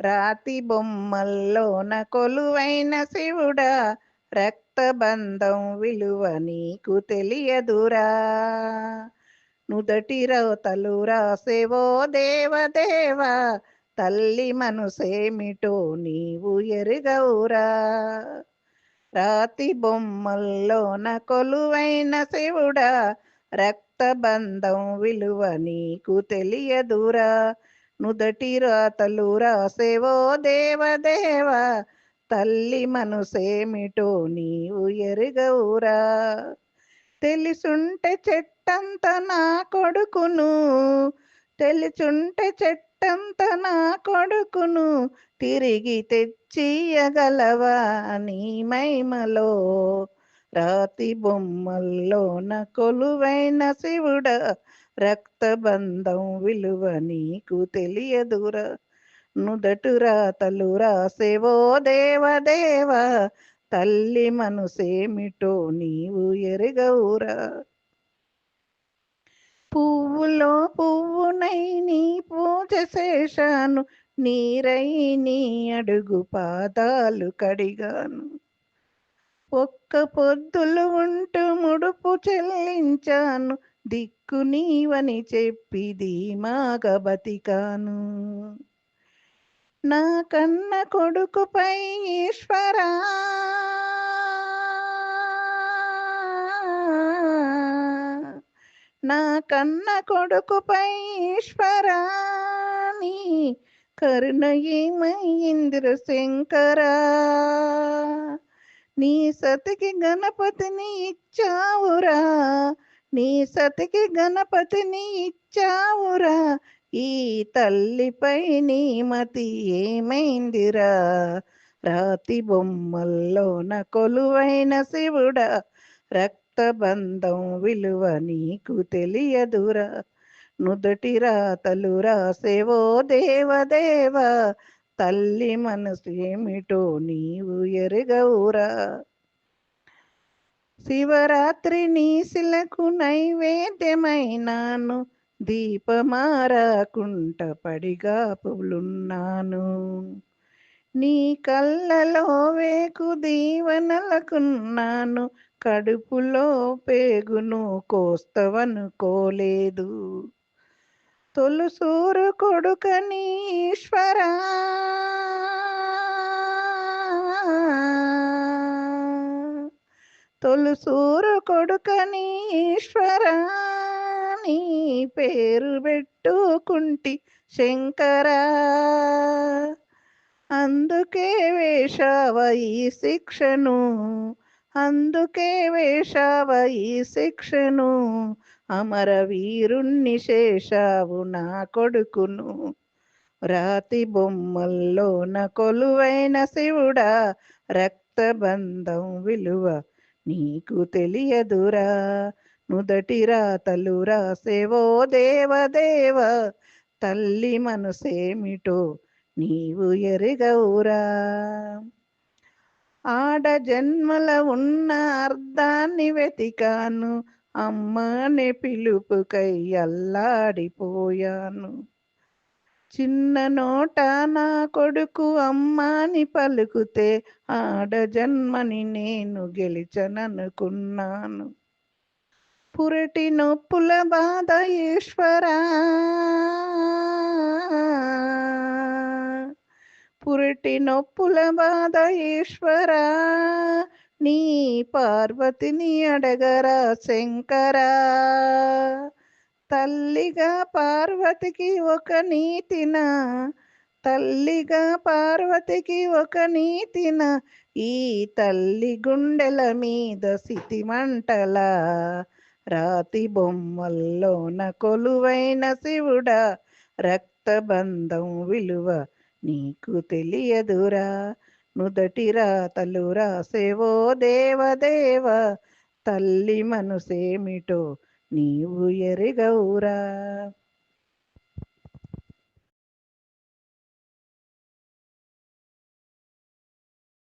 రాతి బొమ్మల్లోన కొలువైన శివుడా రక్తబంధం విలువ నీకు తెలియదురా. నుదటి రవతలు రాసేవో దేవదేవ తల్లి మనసేమిటో నీవు ఎరుగవురా. రాతి బొమ్మల్లోన కొలువైన శివుడా రక్తబంధం విలువ నీకు తెలియదురా. నుదటిరా తలురా సేవో దేవదేవ తల్లి మనసేమిటో నీవు ఎరుగవురా. తెలిసుంటే చెట్టంత నా కొడుకును తెలిసుంటే చెట్టంత నా కొడుకును తిరిగి తెచ్చియగలవా నీ మైమలో రాతి బొమ్మల్లోన కొలువైన శివుడ రక్తబంధం విలువ నీకు తెలియదురా నుదటురా రాతలు రాసేవో దేవదేవ. తల్లి మనసేమిటో నీవు ఎరగవురా పువ్వులో పువ్వునై నీ పూజ చేశాను నీరై నీ అడుగు పాదాలు కడిగాను. ఒక్క పొద్దులు ఉంటూ ముడుపు చెల్లించాను దిక్కు నీవని చెప్పి ధీమాగ బతికాను నా కన్న కొడుకుపై ఈశ్వరా. నా కన్న కొడుకుపై ఈశ్వరాని కరుణ ఏమైంద్ర శంకరా. నీ సతికి గణపతిని ఇచ్చావురా. నీ సతికి గణపతిని ఇచ్చావురా. ఈ తల్లిపై నీ మతి ఏమైందిరా. రాతి బొమ్మల్లోన కొలువైన శివుడా. రక్తబంధం విలువ నీకు తెలియదురా. నుదటి రాతలు రాసేవో దేవదేవ. తల్లి మనసు ఏమిటో నీవు ఎరగవురా. శివరాత్రి నీశిలకు నైవేద్యమైనాను. దీపమారాకుంట పడిగాపులున్నాను. నీ కళ్ళలో వేకు దీవనలకున్నాను. కడుపులో పేగును కోస్తవనుకోలేదు తొలుసూరు కొడుకని ఈశ్వరా తొలుసూరు కొడుకని ఈశ్వరా నీ పేరు పెట్టుకుంటి శంకరా. అందుకే వేషావ ఈ శిక్షను అందుకే వేషావ ఈ శిక్షను అమరవీరుణ్ణి శేషావు నా కొడుకును. రాతి బొమ్మల్లోన కొలువైన శివుడా రక్తబంధం విలువ నీకు తెలియదురా నుదటి రాతలు సేవో దేవదేవ తల్లి మనసేమిటో నీవు ఎరగవురా. ఆడ జన్మల ఉన్న అర్థాన్ని వెతికాను అమ్మనే పిలుపుకై అల్లాడిపోయాను. చిన్న నోట నా కొడుకు అమ్మాని పలుకుతే ఆడ జన్మని నేను గెలిచననుకున్నాను. పురటి నొప్పుల బాధ ఈశ్వరా. పురటి నొప్పుల బాధ ఈశ్వరా. నీ పార్వతిని అడగరా శంకరా. తల్లిగా పార్వతికి ఒక నీతిన తల్లిగా పార్వతికి ఒక నీతిన ఈ తల్లి గుండెల మీద సితిమంటల రాతి బొమ్మల్లోన కొలువైన శివుడా రక్తబంధం విలువ నీకు తెలియదురా. నుదటి రాతలు రాసేవో దేవదేవ తల్లి మనసేమిటో నీవు ఎరగవురా